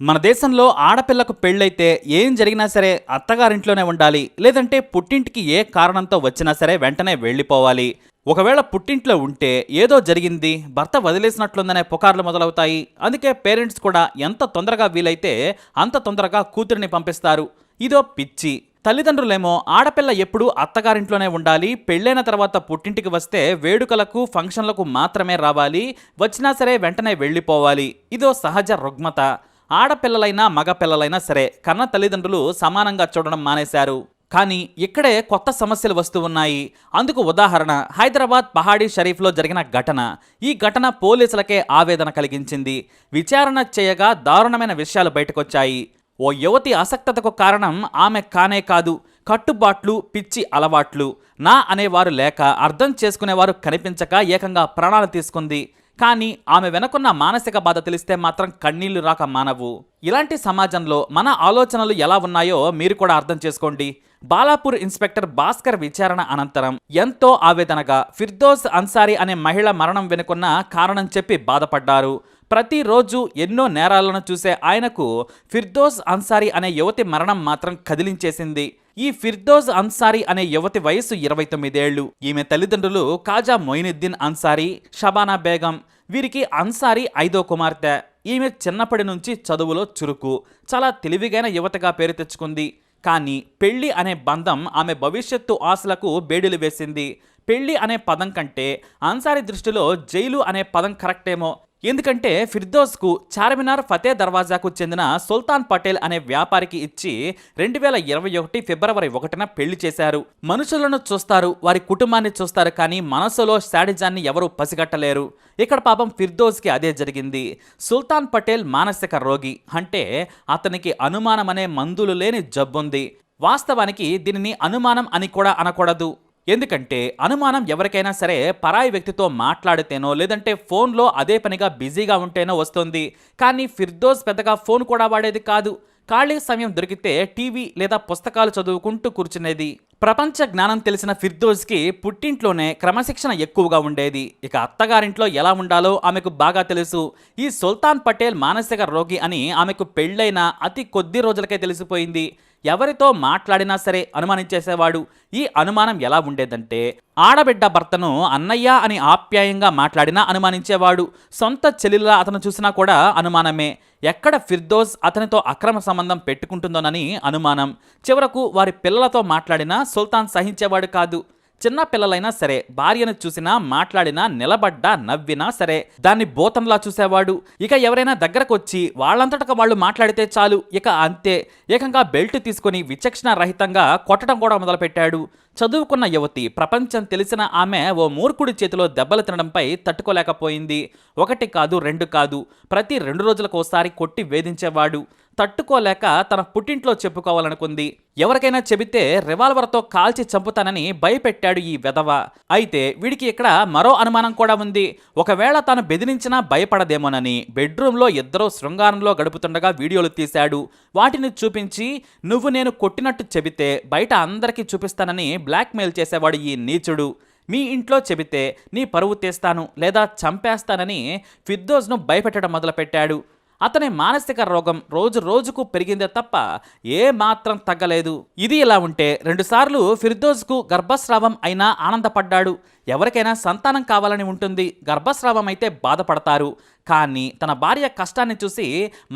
మన దేశంలో ఆడపిల్లకు పెళ్ళైతే ఏం జరిగినా సరే అత్తగారింట్లోనే ఉండాలి లేదంటే పుట్టింటికి ఏ కారణంతో వచ్చినా సరే వెంటనే వెళ్ళిపోవాలి. ఒకవేళ పుట్టింట్లో ఉంటే ఏదో జరిగింది భర్త వదిలేసినట్లుందనే పుకార్లు మొదలవుతాయి. అందుకే పేరెంట్స్ కూడా ఎంత తొందరగా వీలైతే అంత తొందరగా కూతురిని పంపిస్తారు. ఇదో పిచ్చి. తల్లిదండ్రులేమో ఆడపిల్ల ఎప్పుడూ అత్తగారింట్లోనే ఉండాలి పెళ్ళైన తర్వాత పుట్టింటికి వస్తే వేడుకలకు ఫంక్షన్లకు మాత్రమే రావాలి వచ్చినా సరే వెంటనే వెళ్ళిపోవాలి. ఇదో సహజ రుగ్మత. ఆడపిల్లలైనా మగపిల్లలైనా సరే కన్న తల్లిదండ్రులు సమానంగా చూడడం మానేశారు. కానీ ఇక్కడే కొత్త సమస్యలు వస్తూ ఉన్నాయి. అందుకు ఉదాహరణ హైదరాబాద్ పహాడీ షరీఫ్లో జరిగిన ఘటన. ఈ ఘటన పోలీసులకే ఆవేదన కలిగించింది. విచారణ చేయగా దారుణమైన విషయాలు బయటకొచ్చాయి. ఓ యువతి అసక్తతకు కారణం ఆమె కానే కాదు కట్టుబాట్లు పిచ్చి అలవాట్లు. నా అనేవారు లేక అర్థం చేసుకునేవారు కనిపించక ఏకంగా ప్రాణాలు తీసుకుంది. కానీ ఆమె వెనకున్న మానసిక బాధ తెలిస్తే మాత్రం కన్నీళ్ళు రాక మానవు. ఇలాంటి సమాజంలో మన ఆలోచనలు ఎలా ఉన్నాయో మీరు కూడా అర్థం చేసుకోండి. బాలాపూర్ ఇన్స్పెక్టర్ భాస్కర్ విచారణ అనంతరం ఎంతో ఆవేదనగా ఫిర్దోస్ అన్సారీ అనే మహిళ మరణం వెనుకున్న కారణం చెప్పి బాధపడ్డారు. ప్రతిరోజు ఎన్నో నేరాలను చూసే ఆయనకు ఫిర్దోస్ అన్సారీ అనే యువతి మరణం మాత్రం కదిలించేసింది. ఈ ఫిర్దోజ్ అన్సారీ అనే యువతి వయసు ఇరవై తొమ్మిదేళ్ళు ఈమె తల్లిదండ్రులు కాజా మొయినుద్దీన్ అన్సారీ షబానా బేగం వీరికి అన్సారీ ఐదో కుమార్తె. ఈమె చిన్నప్పటి నుంచి చదువులో చురుకు చాలా తెలివిగైన యువతగా పేరు తెచ్చుకుంది. కానీ పెళ్ళి అనే బంధం ఆమె భవిష్యత్తు ఆశలకు బేడులు వేసింది. పెళ్ళి అనే పదం కంటే అన్సారీ దృష్టిలో జైలు అనే పదం కరెక్టేమో. ఎందుకంటే ఫిర్దోస్కు చార్మినార్ ఫతే దర్వాజాకు చెందిన సుల్తాన్ పటేల్ అనే వ్యాపారికి ఇచ్చి రెండు వేల ఇరవై ఒకటి ఫిబ్రవరి ఒకటిన పెళ్ళి చేశారు. మనుషులను చూస్తారు వారి కుటుంబాన్ని చూస్తారు కానీ మనసులో శాడిజాన్ని ఎవరూ పసిగట్టలేరు. ఇక్కడ పాపం ఫిర్దోస్కి అదే జరిగింది. సుల్తాన్ పటేల్ మానసిక రోగి అంటే అతనికి అనుమానం అనే మందులు లేని జబ్బుంది. వాస్తవానికి దీనిని అనుమానం అని కూడా అనకూడదు. ఎందుకంటే అనుమానం ఎవరికైనా సరే పరాయి వ్యక్తితో మాట్లాడితేనో లేదంటే ఫోన్లో అదే పనిగా బిజీగా ఉంటేనో వస్తుంది. కానీ ఫిర్దోస్ పెద్దగా ఫోన్ కూడా వాడేది కాదు. ఖాళీ సమయం దొరికితే టీవీ లేదా పుస్తకాలు చదువుకుంటూ కూర్చునేది. ప్రపంచ జ్ఞానం తెలిసిన ఫిర్దోస్కి పుట్టింట్లోనే క్రమశిక్షణ ఎక్కువగా ఉండేది. ఇక అత్తగారింట్లో ఎలా ఉండాలో ఆమెకు బాగా తెలుసు. ఈ సుల్తాన్ పటేల్ మానసిక రోగి అని ఆమెకు పెళ్ళైన అతి కొద్ది రోజులకే తెలిసిపోయింది. ఎవరితో మాట్లాడినా సరే అనుమానించేసేవాడు? ఈ అనుమానం ఎలా ఉండేదంటే ఆడబిడ్డ భర్తను అన్నయ్య అని ఆప్యాయంగా మాట్లాడినా అనుమానించేవాడు. సొంత చెల్లెలా అతను చూసినా కూడా అనుమానమే. ఎక్కడ ఫిర్దోస్ అతనితో అక్రమ సంబంధం పెట్టుకుంటుందోనని అనుమానం. చివరకు వారి పిల్లలతో మాట్లాడినా సుల్తాన్ సహించేవాడు కాదు. చిన్న పిల్లలైనా సరే భార్యను చూసినా మాట్లాడినా నిలబడ్డా నవ్వినా సరే దాన్ని బోతంలా చూసేవాడు. ఇక ఎవరైనా దగ్గరకొచ్చి వాళ్ళంతటక వాళ్ళు మాట్లాడితే చాలు. ఇక అంతే. ఏకంగా బెల్ట్ తీసుకొని విచక్షణ రహితంగా కొట్టడం కూడా మొదలుపెట్టాడు. చదువుకున్న యువతి ప్రపంచం తెలిసిన ఆమె ఓ మూర్ఖుడి చేతిలో దెబ్బలు తినడంపై తట్టుకోలేకపోయింది. ఒకటి కాదు రెండు కాదు. ప్రతి రెండు రోజులకోసారి కొట్టి వేధించేవాడు. తట్టుకోలేక తన పుట్టింట్లో చెప్పుకోవాలనుకుంది. ఎవరికైనా చెబితే రివాల్వర్తో కాల్చి చంపుతానని భయపెట్టాడు ఈ వెధవ. అయితే వీడికి ఇక్కడ మరో అనుమానం కూడా ఉంది. ఒకవేళ తాను బెదిరించినా భయపడదేమోనని బెడ్రూమ్లో ఇద్దరూ శృంగారంలో గడుపుతుండగా వీడియోలు తీశాడు. వాటిని చూపించి నువ్వు నేను కొట్టినట్టు చెబితే బయట అందరికీ చూపిస్తానని బ్లాక్మెయిల్ చేసేవాడు ఈ నీచుడు. మీ ఇంట్లో చెబితే నీ పరువు తీస్తాను లేదా చంపేస్తానని ఫిద్దోజ్ను భయపెట్టడం మొదలుపెట్టాడు. అతని మానసిక రోగం రోజు రోజుకు పెరిగిందే తప్ప ఏ మాత్రం తగ్గలేదు. ఇది ఇలా ఉంటే రెండుసార్లు ఫిర్దోజ్కు గర్భస్రావం అయినా ఆనందపడ్డాడు. ఎవరికైనా సంతానం కావాలని ఉంటుంది గర్భస్రావం అయితే బాధపడతారు. కానీ తన భార్య కష్టాన్ని చూసి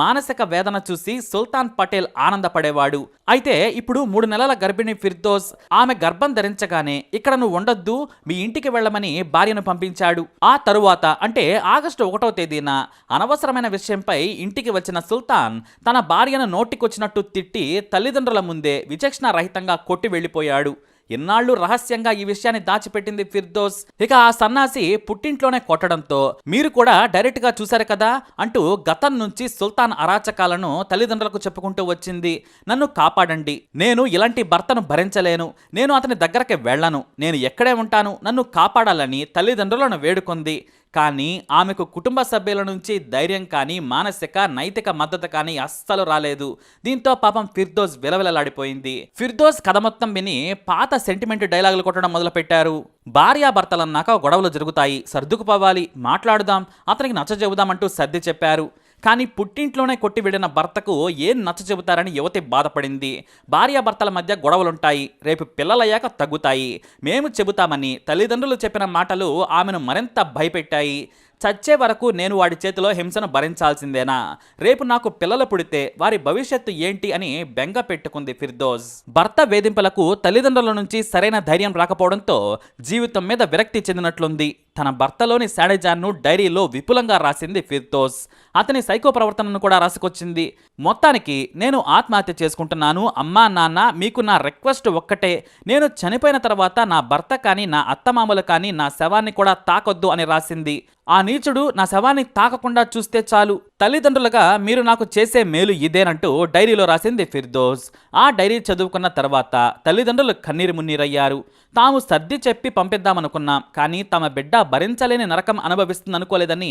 మానసిక వేదన చూసి సుల్తాన్ పటేల్ ఆనందపడేవాడు. అయితే ఇప్పుడు మూడు నెలల గర్భిణి ఫిర్దోస్ ఆమె గర్భం ధరించగానే ఇక్కడ నువ్వు ఉండొద్దు మీ ఇంటికి వెళ్ళమని భార్యను పంపించాడు. ఆ తరువాత అంటే ఆగస్టు ఒకటో తేదీన అనవసరమైన విషయంపై ఇంటికి వచ్చిన సుల్తాన్ తన భార్యను నోటికొచ్చినట్టు తిట్టి తల్లిదండ్రుల ముందే విచక్షణ రహితంగా కొట్టి వెళ్ళిపోయాడు. ఇన్నాళ్ళు రహస్యంగా ఈ విషయాన్ని దాచిపెట్టింది ఫిర్దోస్. ఇక ఆ సన్నాసి పుట్టింట్లోనే కొట్టడంతో మీరు కూడా డైరెక్ట్గా చూశారు కదా అంటూ గతం నుంచి సుల్తాన్ అరాచకాలను తల్లిదండ్రులకు చెప్పుకుంటూ వచ్చింది. నన్ను కాపాడండి. నేను ఇలాంటి భర్తను భరించలేను. నేను అతని దగ్గరకి వెళ్ళను. నేను ఎక్కడే ఉంటాను. నన్ను కాపాడాలని తల్లిదండ్రులను వేడుకుంది. కానీ ఆమెకు కుటుంబ సభ్యుల నుంచి ధైర్యం కానీ మానసిక నైతిక మద్దతు కానీ అస్సలు రాలేదు. దీంతో పాపం ఫిర్దోస్ విలవిలలాడిపోయింది. ఫిర్దోస్ కథ మొత్తం విని పాత సెంటిమెంట్ డైలాగులు కొట్టడం మొదలుపెట్టారు. భార్యాభర్తలన్నాక గొడవలు జరుగుతాయి. సర్దుకుపోవాలి. మాట్లాడుదాం. అతనికి నచ్చ చెబుదామంటూ సర్ది చెప్పారు. కానీ పుట్టింట్లోనే కొట్టి విడిన భర్తకు ఏం నచ్చ చెబుతారని యువతి బాధపడింది. భార్యాభర్తల మధ్య గొడవలుంటాయి. రేపు పిల్లలయ్యాక తగ్గుతాయి. మేము చెబుతామని తల్లిదండ్రులు చెప్పిన మాటలు ఆమెను మరింత భయపెట్టాయి. చచ్చే వరకు నేను వాడి చేతిలో హింసను భరించాల్సిందేనా? రేపు నాకు పిల్లలు పుడితే వారి భవిష్యత్తు ఏంటి అని బెంగ పెట్టుకుంది ఫిర్దోస్. భర్త వేధింపులకు తల్లిదండ్రుల నుంచి సరైన ధైర్యం రాకపోవడంతో జీవితం మీద విరక్తి చెందినట్లుంది. తన భర్తలోని శాడేజాన్ను డైరీలో విపులంగా రాసింది ఫిర్దోస్. అతని సైకో ప్రవర్తనను కూడా రాసుకొచ్చింది. మొత్తానికి నేను ఆత్మహత్య చేసుకుంటున్నాను. అమ్మా నాన్న మీకు నా రిక్వెస్ట్ ఒక్కటే. నేను చనిపోయిన తర్వాత నా భర్త కానీ నా అత్తమామలు కానీ నా శవాన్ని కూడా తాకొద్దు అని రాసింది. ఆ నీచుడు నా శవాన్ని తాకకుండా చూస్తే చాలు. తల్లిదండ్రులుగా మీరు నాకు చేసే మేలు ఇదేనంటూ డైరీలో రాసింది ఫిర్దోస్. ఆ డైరీ చదువుకున్న తర్వాత తల్లిదండ్రులు కన్నీరు మున్నీరయ్యారు. తాము సర్ది చెప్పి పంపిద్దామనుకున్నాం కానీ తమ బిడ్డ భరించలేని నరకం అనుభవిస్తుందనుకోలేదని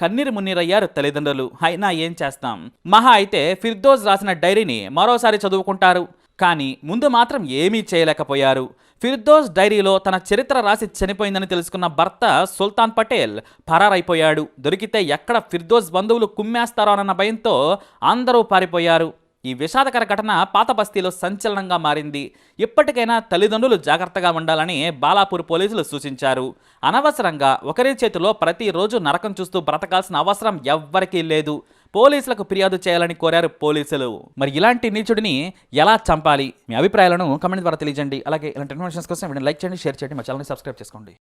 కన్నీరు మున్నీరయ్యారు తల్లిదండ్రులు. అయినా ఏం చేస్తాం? మహా అయితే ఫిర్దోస్ రాసిన డైరీని మరోసారి చదువుకుంటారు. కానీ ముందు మాత్రం ఏమీ చేయలేకపోయారు. ఫిర్దోస్ డైరీలో తన చరిత్ర రాసి చనిపోయిందని తెలుసుకున్న భర్త సుల్తాన్ పటేల్ పరారైపోయాడు. దొరికితే ఎక్కడ ఫిర్దోస్ బంధువులు కుమ్మేస్తారో అన్న భయంతో అందరూ పారిపోయారు. ఈ విషాదకర ఘటన పాత బస్తీలో సంచలనంగా మారింది. ఇప్పటికైనా తల్లిదండ్రులు జాగ్రత్తగా ఉండాలని బాలాపూర్ పోలీసులు సూచించారు. అనవసరంగా ఒకరి చేతిలో ప్రతిరోజు నరకం చూస్తూ బ్రతకాల్సిన అవసరం ఎవ్వరికీ లేదు. పోలీసులకు ఫిర్యాదు చేయాలని కోరారు పోలీసులు. మరి ఇలాంటి నీచుడిని ఎలా చంపాలి? మీ అభిప్రాయాలను కమెంట్ ద్వారా తెలియజేయండి. అలాగే ఇలాంటి ఇన్ఫర్మేషన్స్ కోసం వీడియో లైక్ చేయండి షేర్ చేయండి. మా ఛానల్ని సబ్స్క్రైబ్ చేసుకోండి.